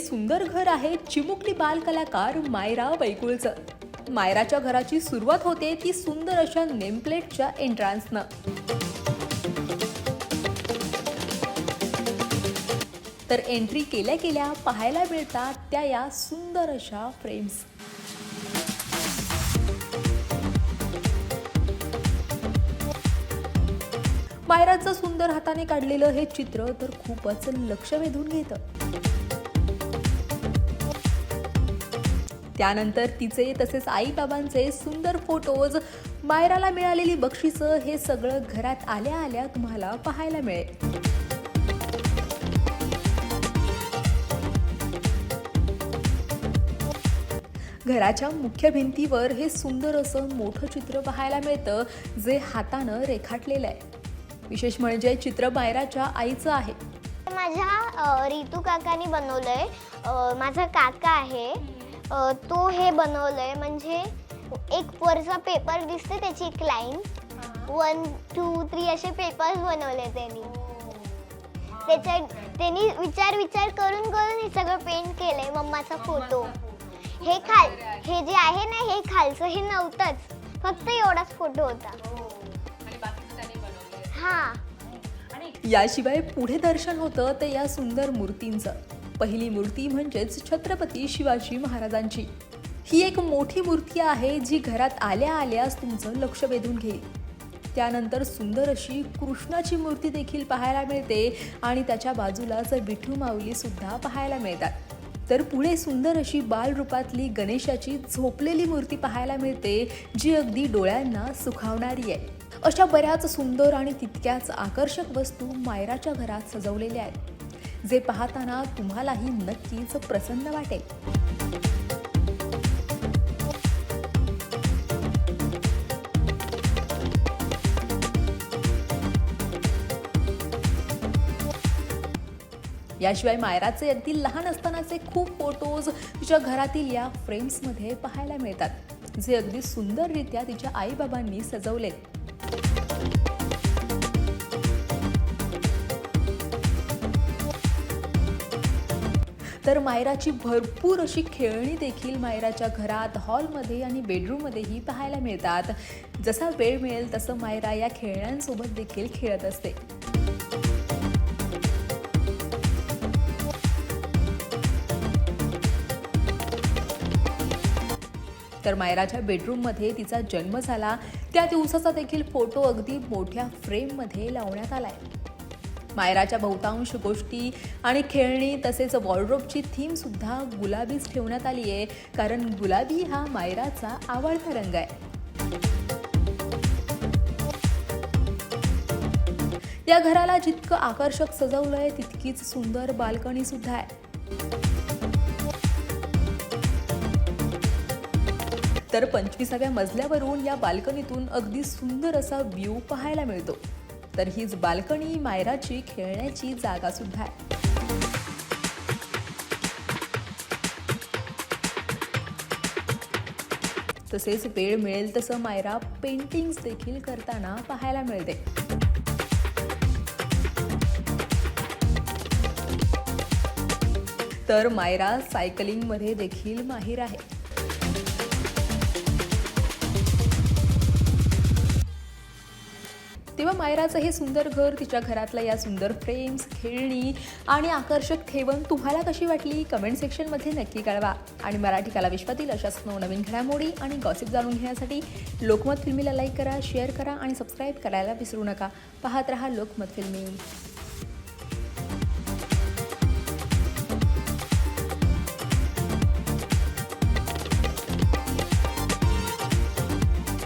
सुंदर घर आहे चिमुकली बालकलाकार मायरा वैकुळचं मायराच्या घराची सुरुवात होते ती सुंदर अशा नेमप्लेटच्या एंट्रान्सनं तर एंट्री केल्या केल्या पाहायला मिळतात त्या या सुंदर अशा फ्रेम्स मायराचं सुंदर हाताने काढलेलं हे चित्र तर खूपच लक्ष वेधून घेतं. त्यानंतर तिचे तसेच आईबाबांचे सुंदर फोटोज मायराला मिळालेली बक्षिसं हे सगळं घरात आल्या आल्या तुम्हाला पाहायला मिळेल. घराच्या मुख्य भिंतीवर हे सुंदर असं मोठं चित्र पाहायला मिळतं जे हातानं रेखाटलेलं आहे. विशेष म्हणजे चित्र मायराच्या आईचं आहे. माझ्या रितू काकानी बनवलंय. माझा काका आहे. तो हे बनवलंय म्हणजे एक वरचा पेपर दिसते त्याची एक लाईन वन टू थ्री असे पेपर्स बनवले त्यांनी. त्याच्या त्यांनी विचार विचार करून करून हे सगळं पेंट केलंय मम्माचा फोटो हे खाल हे जे आहे ना हे खालचं हे नव्हतंच. फक्त एवढाच फोटो होता. हा. याशिवाय पुढे दर्शन होतं ते या सुंदर मूर्तींचं. पहिली मूर्ती म्हणजेच छत्रपती शिवाजी महाराजांची. ही एक मोठी मूर्ती आहे जी घरात आल्या आल्यास तुमचं लक्ष वेधून घेईल. त्यानंतर सुंदर अशी कृष्णाची मूर्ती देखील पाहायला मिळते आणि त्याच्या बाजूलाच विठू माऊली सुद्धा पाहायला मिळतात. तर पुढे सुंदर अशी बालरूपातली गणेशाची झोपलेली मूर्ती पाहायला मिळते जी अगदी डोळ्यांना सुखावणारी आहे. अशा बऱ्याच सुंदर आणि तितक्याच आकर्षक वस्तू मायराच्या घरात सजवलेल्या आहेत. जे पाहताना तुम्हालाही नक्कीच प्रसन्न वाटेल. याशिवाय मायराचे अगदी लहान असतानाचे खूप फोटोज तिच्या घरातील या फ्रेम्समध्ये पाहायला मिळतात. जे अगदी सुंदररित्या तिच्या आईबाबांनी सजवलेत. तर मायराची भरपूर अशी खेळणी देखील मायराच्या घरात हॉलमध्ये आणि बेडरूममध्येही पाहायला मिळतात. जसा वेळ मिळेल तसं मायरा या खेळण्यांसोबत देखील खेळत असते. तर मायराच्या बेडरूममध्ये तिचा जन्म झाला. त्या दिवसाचा देखील फोटो अगदी मोठ्या फ्रेममध्ये लावण्यात आला आहे मायराच्या बहुतांश गोष्टी आणि खेळणी तसेच वॉर्ड्रोबची थीमसुद्धा गुलाबीच ठेवण्यात आली आहे. कारण गुलाबी हा मायराचा आवडता रंग आहे. या घराला जितकं आकर्षक सजवलंय तितकीच सुंदर बाल्कनी सुद्धा आहे. तर पंचवीसाव्या मजल्यावरून या बाल्कनीतून अगदी सुंदर असा व्ह्यू पाहायला मिळतो. तर हीच बाल्कनी मायराची खेळण्याची जागा सुद्धा आहे. तसेच वेळ मिळेल तसं मायरा पेंटिंग्स देखील करताना पाहायला मिळते. तर मायरा सायकलिंगमध्ये देखील माहीर आहे. तेव्हा मायराचं हे सुंदर घर तिच्या घरातलं या सुंदर फ्रेम्स खेळणी आणि आकर्षक ठेवण तुम्हाला कशी वाटली? कमेंट सेक्शनमध्ये नक्की कळवा. आणि मराठी कला विश्वातील अशाच नवनवीन घडामोडी आणि गॉसिप जाणून घेण्यासाठी लोकमत फिल्मीला लाईक करा शेअर करा आणि सबस्क्राईब करायला विसरू नका. पाहत रहा लोकमत फिल्मी.